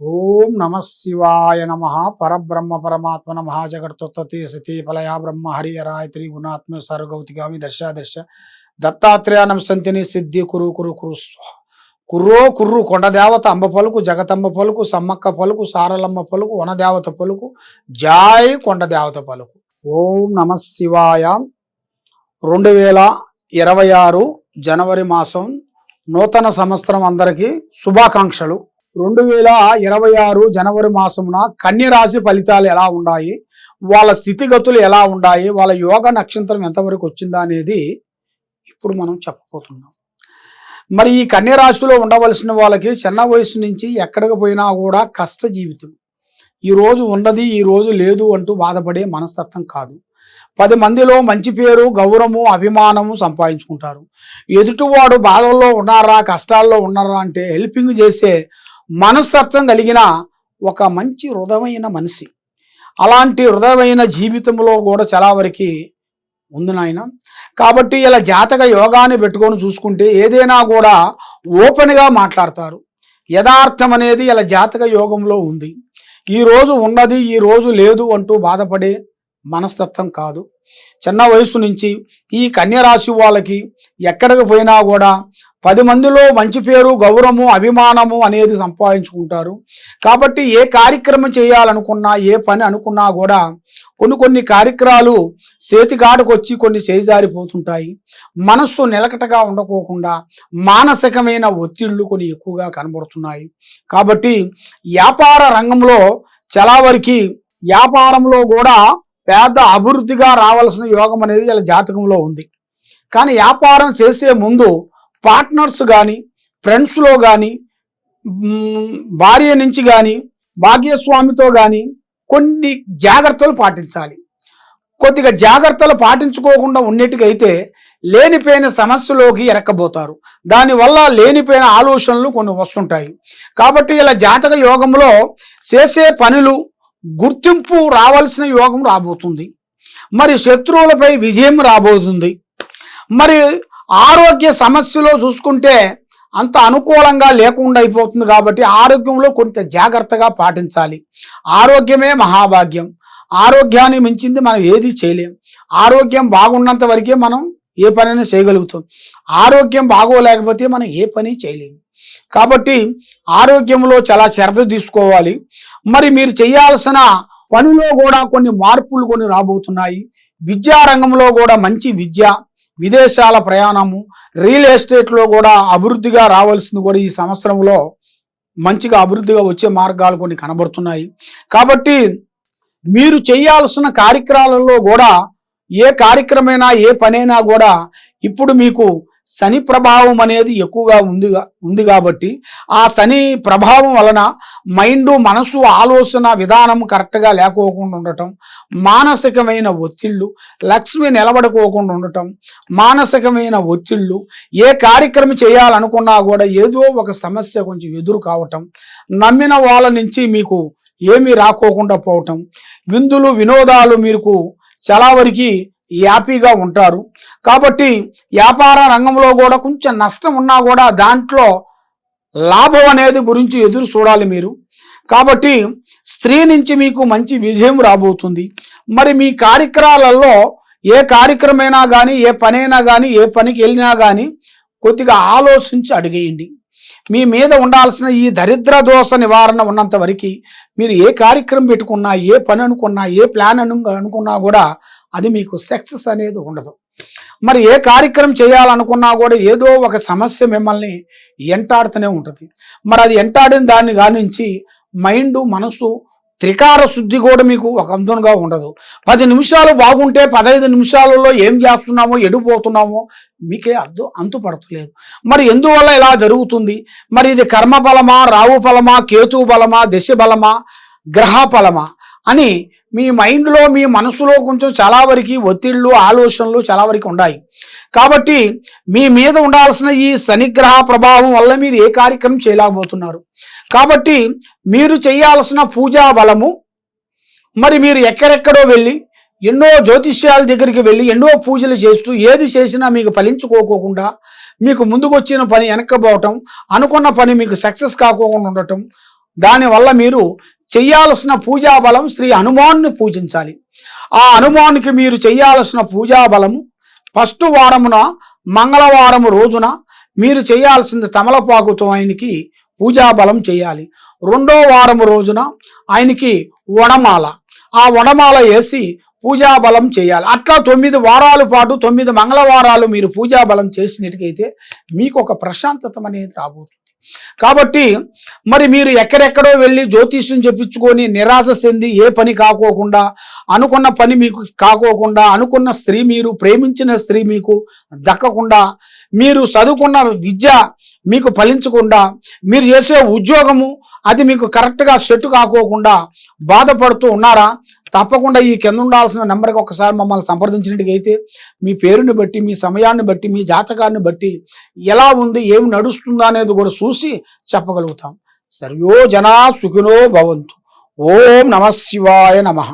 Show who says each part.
Speaker 1: ఓం నమ శివాయ నమ పరబ్రహ్మ పరమాత్మ నమ మహాజగత్తుత్పత్తి సతీ ఫలయా బ్రహ్మ హరి హరాయత్రి గుణాత్మ సర్గౌతిగామి దర్శ దర్శ దత్తాత్రేయ నమసంతిని సిద్ధి కురు కురు కురు కుర్రో కుర్రు కొండదేవత అంబ పలుకు జగతంబ పలుకు సమ్మక్క పలుకు సారలమ్మ పలుకు వనదేవత పలుకు జాయ్ కొండదేవత పలుకు. ఓం నమ శివాయ. రెండు వేల ఇరవై ఆరు జనవరి మాసం నూతన సంవత్సరం అందరికీ శుభాకాంక్షలు. రెండు వేల ఇరవై ఆరు జనవరి మాసమున కన్యరాశి ఫలితాలు ఎలా ఉన్నాయి వాళ్ళ స్థితిగతులు ఎలా ఉన్నాయి వాళ్ళ యోగ నక్షత్రం ఎంతవరకు వచ్చిందా అనేది ఇప్పుడు మనం చెప్పబోతున్నాం. మరి ఈ కన్యరాశిలో ఉండవలసిన వాళ్ళకి చిన్న వయసు నుంచి ఎక్కడికి పోయినా కూడా కష్ట జీవితం. ఈ రోజు ఉన్నది ఈ రోజు లేదు అంటూ బాధపడే మనస్తత్వం కాదు. పది మందిలో మంచి పేరు గౌరవము అభిమానము సంపాదించుకుంటారు. ఎదుటివాడు బాధల్లో ఉన్నారా కష్టాల్లో ఉన్నారా అంటే హెల్పింగ్ చేసే మనస్తత్వం కలిగిన ఒక మంచి హృదయమైన మనిషి. అలాంటి హృదయమైన జీవితంలో కూడా చాలా వరకు ఉంది నాయన. కాబట్టి ఇలా జాతక యోగాన్ని పెట్టుకొని చూసుకుంటే ఏదైనా కూడా ఓపెన్గా మాట్లాడతారు. యథార్థం అనేది ఇలా జాతక యోగంలో ఉంది. ఈ రోజు ఉన్నది ఈ రోజు లేదు అంటూ బాధపడే మనస్తత్వం కాదు. చిన్న వయసు నుంచి ఈ కన్యరాశి వాళ్ళకి ఎక్కడికి పోయినా కూడా పది మందిలో మంచి పేరు గౌరవము అభిమానము అనేది సంపాదించుకుంటారు. కాబట్టి ఏ కార్యక్రమం చేయాలనుకున్నా ఏ పని అనుకున్నా కూడా కొన్ని కొన్ని కార్యక్రమాలు చేతికాడకు వచ్చి కొన్ని చేజారిపోతుంటాయి. మనస్సు నిలకటగా ఉండకోకుండా మానసికమైన ఒత్తిళ్ళు కొన్ని ఎక్కువగా కనబడుతున్నాయి. కాబట్టి వ్యాపార రంగంలో చాలా వరకు వ్యాపారంలో కూడా పెద్ద అభివృద్ధిగా రావాల్సిన యోగం అనేది ఇలా జాతకంలో ఉంది. కానీ వ్యాపారం చేసే ముందు పార్ట్నర్స్ కానీ ఫ్రెండ్స్లో కానీ భార్య నుంచి కానీ భాగ్యస్వామితో కానీ కొన్ని జాగ్రత్తలు పాటించాలి. కొద్దిగా జాగ్రత్తలు పాటించుకోకుండా ఉండేటికైతే లేనిపోయిన సమస్యలోకి ఎరక్కబోతారు దానివల్ల లేనిపోయిన ఆలోచనలు కొన్ని వస్తుంటాయి. కాబట్టి ఇలా జాతక యోగంలో చేసే పనులు గుర్తింపు రావాల్సిన యోగం రాబోతుంది. మరి శత్రువులపై విజయం రాబోతుంది. మరి ఆరోగ్య సమస్యలో చూసుకుంటే అంత అనుకూలంగా లేకుండా అయిపోతుంది కాబట్టి ఆరోగ్యంలో కొంత జాగ్రత్తగా పాటించాలి. ఆరోగ్యమే మహాభాగ్యం. ఆరోగ్యాన్ని మించింది మనం ఏది చేయలేం. ఆరోగ్యం బాగున్నంత వరకే మనం ఏ పనైనా చేయగలుగుతాం. ఆరోగ్యం బాగోలేకపోతే మనం ఏ పని చేయలేము కాబట్టి ఆరోగ్యంలో చాలా శ్రద్ధ తీసుకోవాలి. మరి మీరు చేయాల్సిన పనిలో కూడా కొన్ని మార్పులు కొన్ని రాబోతున్నాయి. విద్యారంగంలో కూడా మంచి విద్య విదేశాల ప్రయాణము రియల్ ఎస్టేట్లో కూడా అభివృద్ధిగా రావాల్సింది కూడా ఈ సంవత్సరంలో మంచిగా అభివృద్ధిగా వచ్చే మార్గాలు కొన్ని కనబడుతున్నాయి. కాబట్టి మీరు చేయాల్సిన కార్యక్రమాలలో కూడా ఏ కార్యక్రమైనా ఏ పనైనా కూడా ఇప్పుడు మీకు శని ప్రభావం అనేది ఎక్కువగా ఉంది ఉంది కాబట్టి ఆ శని ప్రభావం వలన మైండ్ మనసు ఆలోచన విధానం కరెక్ట్గా లేకోకుండా ఉండటం మానసికమైన ఒత్తిళ్ళు లక్ష్మి నిలబడుకోకుండా ఉండటం మానసికమైన ఒత్తిళ్ళు ఏ కార్యక్రమం చేయాలనుకున్నా కూడా ఏదో ఒక సమస్య కొంచెం ఎదురు కావటం నమ్మిన వాళ్ళ నుంచి మీకు ఏమీ రాకోకుండా పోవటం విందులు వినోదాలు మీకు చాలా వరకు హ్యాపీగా ఉంటారు. కాబట్టి వ్యాపార రంగంలో కూడా కొంచెం నష్టం ఉన్నా కూడా దాంట్లో లాభం అనేది గురించి ఎదురు చూడాలి మీరు. కాబట్టి స్త్రీ నుంచి మీకు మంచి విజయం రాబోతుంది. మరి మీ కార్యక్రమాలలో ఏ కార్యక్రమైనా కానీ ఏ పనైనా కానీ ఏ పనికి వెళ్ళినా కానీ కొద్దిగా ఆలోచించి అడిగేయండి. మీ మీద ఉండాల్సిన ఈ దరిద్ర దోష నివారణ ఉన్నంత వరకు మీరు ఏ కార్యక్రమం పెట్టుకున్నా ఏ పని అనుకున్నా ఏ ప్లాన్ అను అనుకున్నా కూడా అది మీకు సక్సెస్ అనేది ఉండదు. మరి ఏ కార్యక్రమం చేయాలనుకున్నా కూడా ఏదో ఒక సమస్య మిమ్మల్ని ఎంటాడుతూనే ఉంటుంది. మరి అది ఎంటాడిన దాన్ని గానించి మైండ్ మనసు త్రికార శుద్ధి కూడా మీకు ఒక అందంగా ఉండదు. పది నిమిషాలు బాగుంటే పదహైదు నిమిషాలలో ఏం చేస్తున్నామో ఎడిపోతున్నామో మీకే అర్థం అంతుపడతలేదు మరి ఎందువల్ల ఇలా జరుగుతుంది? మరి ఇది కర్మ బలమా రావు ఫలమా కేతు బలమా దశ బలమా గ్రహ బలమా అని మీ మైండ్లో మీ మనసులో కొంచెం చాలా వరకు ఒత్తిళ్ళు ఆలోచనలు చాలా వరకు ఉన్నాయి కాబట్టి మీ మీద ఉండాల్సిన ఈ శనిగ్రహ ప్రభావం వల్ల మీరు ఏ కార్యక్రమం చేయలేకపోతున్నారు. కాబట్టి మీరు చేయాల్సిన పూజా బలము మరి మీరు ఎక్కడెక్కడో వెళ్ళి ఎన్నో జ్యోతిష్యాల దగ్గరికి వెళ్ళి ఎన్నో పూజలు చేస్తూ ఏది చేసినా మీకు ఫలించుకోకోకుండా మీకు ముందుకొచ్చిన పని వెనక్కపోవటం అనుకున్న పని మీకు సక్సెస్ కాకోకుండా ఉండటం దానివల్ల మీరు చేయాల్సిన పూజా బలం శ్రీ హనుమాన్ని పూజించాలి. ఆ హనుమాన్కి మీరు చేయాల్సిన పూజా ఫస్ట్ వారమున మంగళవారం రోజున మీరు చేయాల్సింది తమలపాకుతో ఆయనకి పూజాబలం చేయాలి రెండో వారం రోజున ఆయనకి వడమాల. ఆ వడమాల వేసి పూజాబలం చేయాలి అట్లా తొమ్మిది వారాల పాటు తొమ్మిది మంగళవారాలు మీరు పూజా బలం చేసినట్టుకైతే మీకు ఒక ప్రశాంతత అనేది రాబోతుంది. కాబట్టి మరి మీరు ఎక్కడెక్కడో వెళ్ళి జ్యోతిష్యం చెప్పించుకొని నిరాశ చెంది ఏ పని కాకోకుండా అనుకున్న పని మీకు కాకోకుండా అనుకున్న స్త్రీ మీరు ప్రేమించిన స్త్రీ మీకు దక్కకుండా మీరు చదువుకున్న విద్య మీకు ఫలించకుండా మీరు చేసే ఉద్యోగము అది మీకు కరెక్ట్గా సెట్ కాకోకుండా బాధపడుతూ ఉన్నారా? తప్పకుండా ఈ కింద ఉండాల్సిన నెంబర్కి ఒకసారి మమ్మల్ని సంప్రదించినట్టుగైతే మీ పేరుని బట్టి మీ సమయాన్ని బట్టి మీ జాతకాన్ని బట్టి ఎలా ఉంది ఏం నడుస్తుందా అనేది కూడా చూసి చెప్పగలుగుతాం. సర్వో జనా సుఖినో భవంతు. ఓం నమ శివాయ నమః.